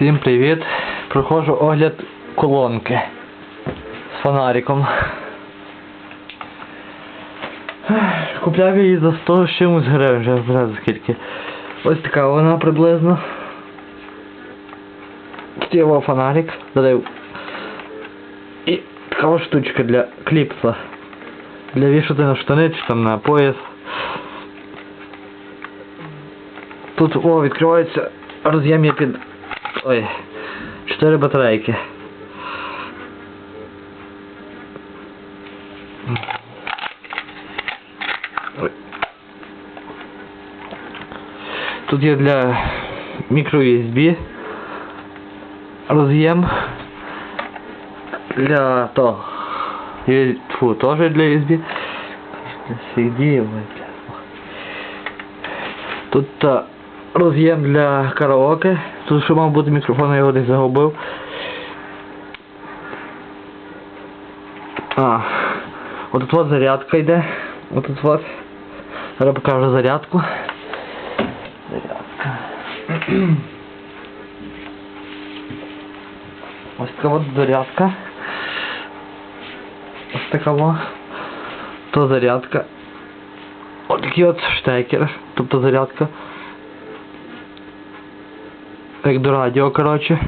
Всім привіт! Проходжу огляд колонки з фонариком. Купляв її за 100 з чимось гривень, вже не знаю скільки. Ось така вона приблизно. Його фонарик, додаю. І така штучка для кліпса. Для вішати на штани чи там на пояс. Тут о, відкривається роз'єм під. Ой. Чотири батарейки. Тут є для мікро USB роз'єм для того. Фу, теж для USB. Ой. Тут та, роз'єм для караоке. Тут ще мав бути мікрофон, я його десь загубив. А, от зарядка йде. Отут от. Зараз покажу зарядку. Зарядка. Ось така от зарядка. Ось така во. То зарядка. Ось такий от штекер, тобто зарядка. Як до радіо, коротше.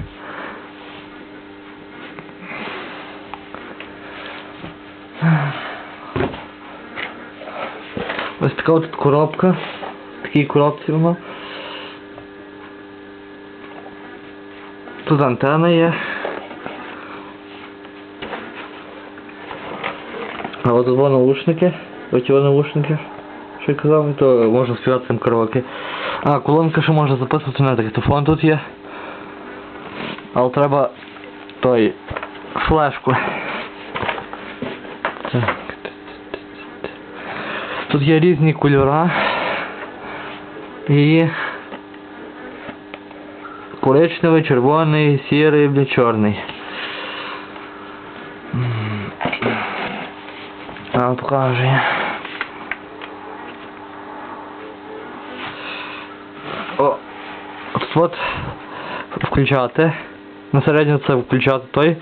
Ось така от коробка. Такій коробці воно. Тут антенна є. А от два наушники. Ось ті наушники. Що я казав, то можна співати там караоке. А, колонка ще можна записувати на диктофон тут є. Але треба той флешку. Так. Тут є різні кольори. І коричневий, червоний, сірий, бля, чорний. А, покажу я. От включати. На середньо це включати той.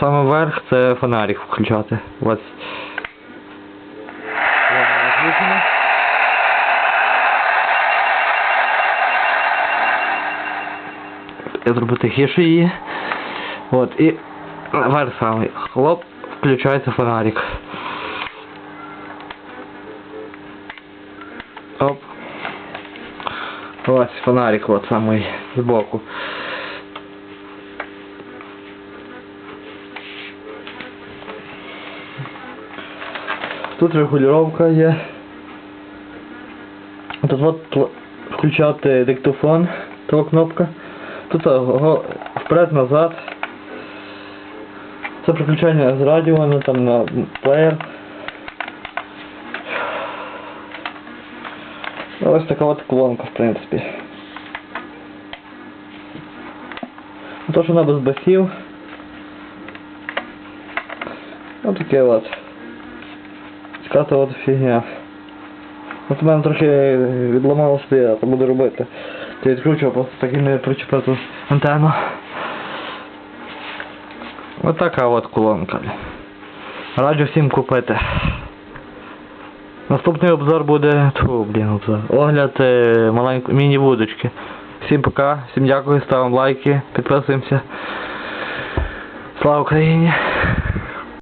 Саме вверх це фонарик включати. Ось. Я зроблю тихіше її. От, і вверх самий. Хлоп, включається фонарик. Ось фонарик от самий збоку. Тут регулювання є. Тут от включати диктофон, то кнопка. Тут го- вперед-назад. Це приключення з радіо, ну там на плеєр. Ось така от колонка, в принципі. Ну, То, що вона без басів. Ось таке от. Така от фігня. От у мене трохи відламалося, я то буду робити. Ти відкручував, просто так і не причепив антенну. Ось така от колонка. Раджу всім купити. Наступний обзор буде. Тьфу, блін, обзор. Огляд е, маленької міні-вудочки. Всім пока, всім дякую, ставимо лайки, підписуємося. Слава Україні!